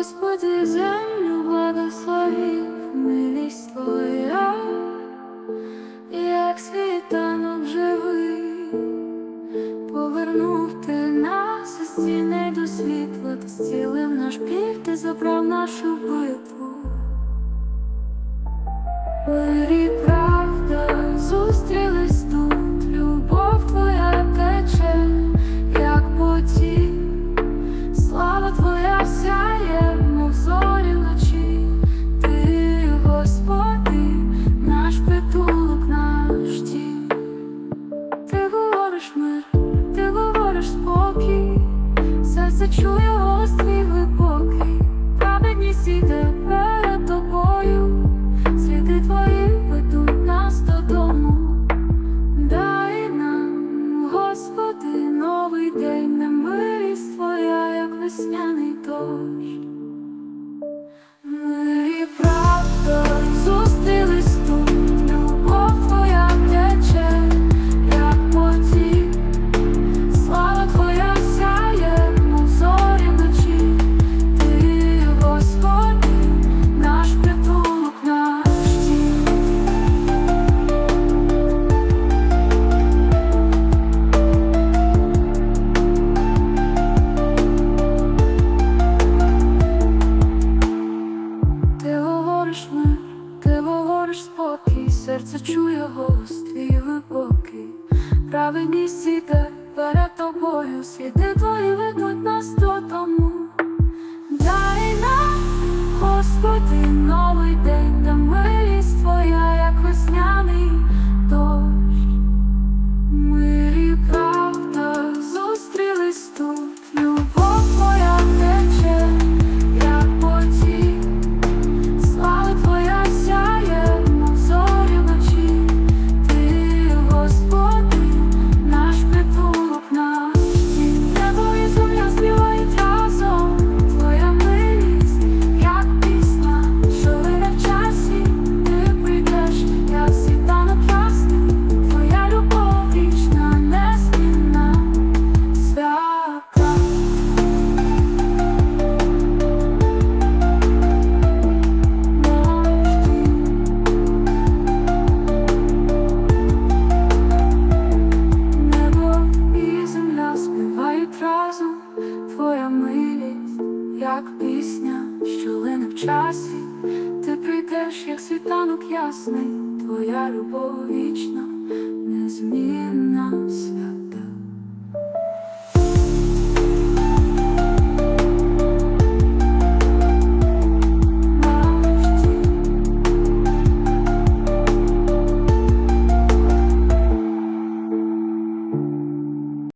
Господи, землю благословив милість Твоя, як світанок живий, повернув ти нас з стіни до світла, Ти зцілив наш біль, ти забрав нашу боль. говориш мир, ти говориш спокій, серце чує острів. дариш спокій, серце чує голос твій глибокий, праведність іде перед тобою, сліди твої ведуть нас до того. як пісня, що лине в часі, ти прийдеш, як світанок ясний, твоя любов вічна.